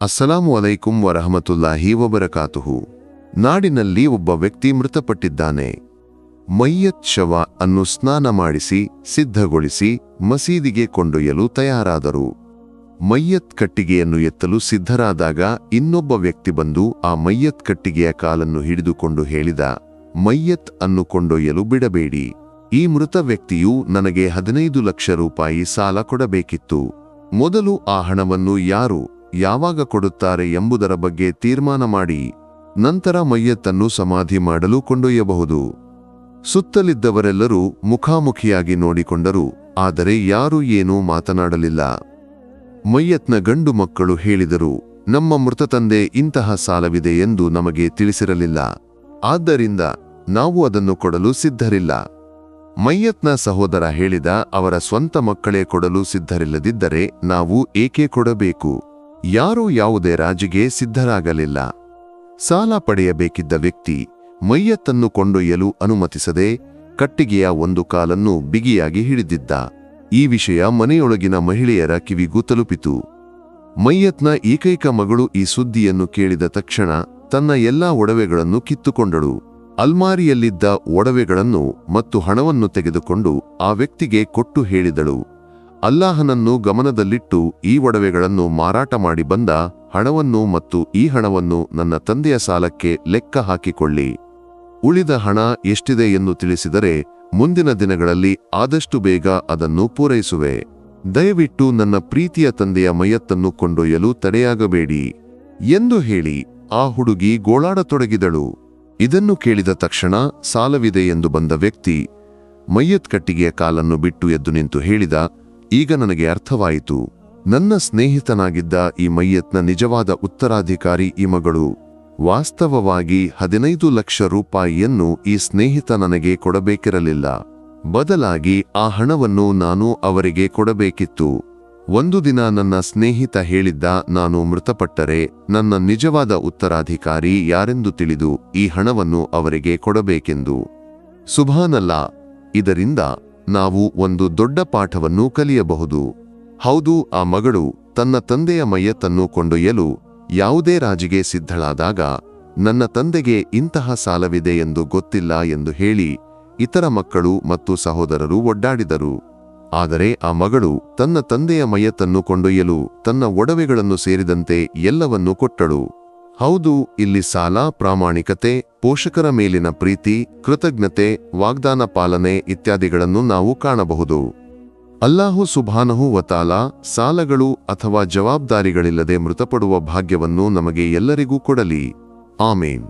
ಅಸ್ಸಲಾಮು ಅಲೈಕುಂ ವರಹಮತುಲ್ಲಾಹಿ ವಬರಕಾತುಹು. ನಾಡಿನಲ್ಲಿ ಒಬ್ಬ ವ್ಯಕ್ತಿ ಮೃತಪಟ್ಟಿದ್ದಾನೆ. ಮಯ್ಯತ್ ಶವ ಅನ್ನು ಸ್ನಾನ ಮಾಡಿಸಿ, ಸಿದ್ಧಗೊಳಿಸಿ, ಮಸೀದಿಗೆ ಕೊಂಡೊಯ್ಯಲು ತಯಾರಾದರು. ಮಯ್ಯತ್ ಕಟ್ಟಿಗೆಯನ್ನು ಎತ್ತಲು ಸಿದ್ಧರಾದಾಗ ಇನ್ನೊಬ್ಬ ವ್ಯಕ್ತಿ ಬಂದು ಆ ಮಯ್ಯತ್ ಕಟ್ಟಿಗೆಯ ಕಾಲನ್ನು ಹಿಡಿದುಕೊಂಡು ಹೇಳಿದ ಮಯ್ಯತ್ ಅನ್ನು ಕೊಂಡೊಯ್ಯಲು ಬಿಡಬೇಡಿ. ಈ ಮೃತ ವ್ಯಕ್ತಿಯು ನನಗೆ ಹದಿನೈದು ಲಕ್ಷ ರೂಪಾಯಿ ಸಾಲ ಕೊಡಬೇಕಿತ್ತು. ಮೊದಲು ಆ ಹಣವನ್ನು ಯಾರು ಯಾವಾಗ ಕೊಡುತ್ತಾರೆ ಎಂಬುದರ ಬಗ್ಗೆ ತೀರ್ಮಾನ ಮಾಡಿ, ನಂತರ ಮಯ್ಯತ್ತನ್ನು ಸಮಾಧಿ ಮಾಡಲು ಕೊಂಡೊಯ್ಯಬಹುದು. ಸುತ್ತಲಿದ್ದವರೆಲ್ಲರೂ ಮುಖಾಮುಖಿಯಾಗಿ ನೋಡಿಕೊಂಡರು, ಆದರೆ ಯಾರೂ ಏನೂ ಮಾತನಾಡಲಿಲ್ಲ. ಮಯ್ಯತ್ನ ಗಂಡು ಮಕ್ಕಳು ಹೇಳಿದರು, ನಮ್ಮ ಮೃತ ತಂದೆ ಇಂತಹ ಸಾಲವಿದೆ ಎಂದು ನಮಗೆ ತಿಳಿಸಿರಲಿಲ್ಲ. ಆದ್ದರಿಂದ ನಾವು ಅದನ್ನು ಕೊಡಲು ಸಿದ್ಧರಿಲ್ಲ. ಮಯ್ಯತ್ನ ಸಹೋದರ ಹೇಳಿದ ಅವರ ಸ್ವಂತ ಮಕ್ಕಳೇ ಕೊಡಲು ಸಿದ್ಧರಿಲ್ಲದಿದ್ದರೆ ನಾವು ಏಕೆ ಕೊಡಬೇಕು? ಯಾರೂ ಯಾವುದೇ ರಾಜಿಗೆ ಸಿದ್ಧರಾಗಲಿಲ್ಲ. ಸಾಲ ಪಡೆಯಬೇಕಿದ್ದ ವ್ಯಕ್ತಿ ಮೈಯತ್ತನ್ನು ಕೊಂಡೊಯ್ಯಲು ಅನುಮತಿಸದೆ ಕಟ್ಟಿಗೆಯ ಒಂದು ಕಾಲನ್ನು ಬಿಗಿಯಾಗಿ ಹಿಡಿದಿದ್ದ. ಈ ವಿಷಯ ಮನೆಯೊಳಗಿನ ಮಹಿಳೆಯರ ಕಿವಿಗೂ ತಲುಪಿತು. ಮೈಯತ್ನ ಏಕೈಕ ಮಗಳು ಈ ಸುದ್ದಿಯನ್ನು ಕೇಳಿದ ತಕ್ಷಣ ತನ್ನ ಎಲ್ಲಾ ಒಡವೆಗಳನ್ನು ಕಿತ್ತುಕೊಂಡಳು. ಅಲ್ಮಾರಿಯಲ್ಲಿದ್ದ ಒಡವೆಗಳನ್ನು ಮತ್ತು ಹಣವನ್ನು ತೆಗೆದುಕೊಂಡು ಆ ವ್ಯಕ್ತಿಗೆ ಕೊಟ್ಟು ಹೇಳಿದಳು. ಅಲ್ಲಾಹನನ್ನು ಗಮನದಲ್ಲಿಟ್ಟು ಈ ಒಡವೆಗಳನ್ನು ಮಾರಾಟ ಮಾಡಿ ಬಂದ ಹಣವನ್ನು ಮತ್ತು ಈ ಹಣವನ್ನು ನನ್ನ ತಂದೆಯ ಸಾಲಕ್ಕೆ ಲೆಕ್ಕ ಹಾಕಿಕೊಳ್ಳಿ. ಉಳಿದ ಹಣ ಎಷ್ಟಿದೆ ಎಂದು ತಿಳಿಸಿದರೆ ಮುಂದಿನ ದಿನಗಳಲ್ಲಿ ಆದಷ್ಟು ಬೇಗ ಅದನ್ನು ಪೂರೈಸುವೆ. ದಯವಿಟ್ಟು ನನ್ನ ಪ್ರೀತಿಯ ತಂದೆಯ ಮೈಯತ್ತನ್ನು ಕೊಂಡೊಯ್ಯಲು ತಡೆಯಾಗಬೇಡಿ ಎಂದು ಹೇಳಿ ಆ ಹುಡುಗಿ ಗೋಳಾಡತೊಡಗಿದಳು. ಇದನ್ನು ಕೇಳಿದ ತಕ್ಷಣ ಸಾಲವಿದೆ ಎಂದು ಬಂದ ವ್ಯಕ್ತಿ ಮಯ್ಯತ್ ಕಟ್ಟಿಗೆಯ ಕಾಲನ್ನು ಬಿಟ್ಟು ಎದ್ದು ನಿಂತು ಹೇಳಿದ ಈಗ ನನಗೆ ಅರ್ಥವಾಯಿತು. ನನ್ನ ಸ್ನೇಹಿತನಾಗಿದ್ದ ಈ ಮಯ್ಯತ್ನ ನಿಜವಾದ ಉತ್ತರಾಧಿಕಾರಿ ಈ ಮಗಳು. ವಾಸ್ತವವಾಗಿ ಹದಿನೈದು ಲಕ್ಷ ರೂಪಾಯಿಯನ್ನು ಈ ಸ್ನೇಹಿತ ನನಗೆ ಕೊಡಬೇಕಿರಲಿಲ್ಲ. ಬದಲಾಗಿ ಆ ಹಣವನ್ನು ನಾನು ಅವರಿಗೆ ಕೊಡಬೇಕಿತ್ತು. ಒಂದು ದಿನ ನನ್ನ ಸ್ನೇಹಿತ ಹೇಳಿದ್ದ, ನಾನು ಮೃತಪಟ್ಟರೆ ನನ್ನ ನಿಜವಾದ ಉತ್ತರಾಧಿಕಾರಿ ಯಾರೆಂದು ತಿಳಿದು ಈ ಹಣವನ್ನು ಅವರಿಗೆ ಕೊಡಬೇಕೆಂದು. ಸುಭಾನಲ್ಲ, ಇದರಿಂದ ನಾವು ಒಂದು ದೊಡ್ಡ ಪಾಠವನ್ನು ಕಲಿಯಬಹುದು. ಹೌದು, ಆ ಮಗಳು ತನ್ನ ತಂದೆಯ ಮೈಯತ್ತನ್ನು ಕೊಂಡೊಯ್ಯಲು ಯಾವುದೇ ರಾಜಿಗೆ ಸಿದ್ಧಳಾದಾಗ ನನ್ನ ತಂದೆಗೆ ಇಂತಹ ಸಾಲವಿದೆ ಎಂದು ಗೊತ್ತಿಲ್ಲ ಎಂದು ಹೇಳಿ ಇತರ ಮಕ್ಕಳು ಮತ್ತು ಸಹೋದರರು ಒಡ್ಡಾಡಿದರು. ಆದರೆ ಆ ಮಗಳು ತನ್ನ ತಂದೆಯ ಮೈಯತ್ತನ್ನು ಕೊಂಡೊಯ್ಯಲು ತನ್ನ ಒಡವೆಗಳನ್ನು ಸೇರಿದಂತೆ ಎಲ್ಲವನ್ನೂ ಕೊಟ್ಟಳು. ಹೌದು, ಇಲ್ಲಿ ಸಾಲ, ಪ್ರಾಮಾಣಿಕತೆ, ಪೋಷಕರ ಮೇಲಿನ ಪ್ರೀತಿ, ಕೃತಜ್ಞತೆ, ವಾಗ್ದಾನ ಪಾಲನೆ ಇತ್ಯಾದಿಗಳನ್ನು ನಾವು ಕಾಣಬಹುದು. ಅಲ್ಲಾಹು ಸುಭಾನಹು ವತಾಲ ಸಾಲಗಳು ಅಥವಾ ಜವಾಬ್ದಾರಿಗಳಿಲ್ಲದೆ ಮೃತಪಡುವ ಭಾಗ್ಯವನ್ನು ನಮಗೆ ಎಲ್ಲರಿಗೂ ಕೊಡಲಿ. ಆಮೇನ್.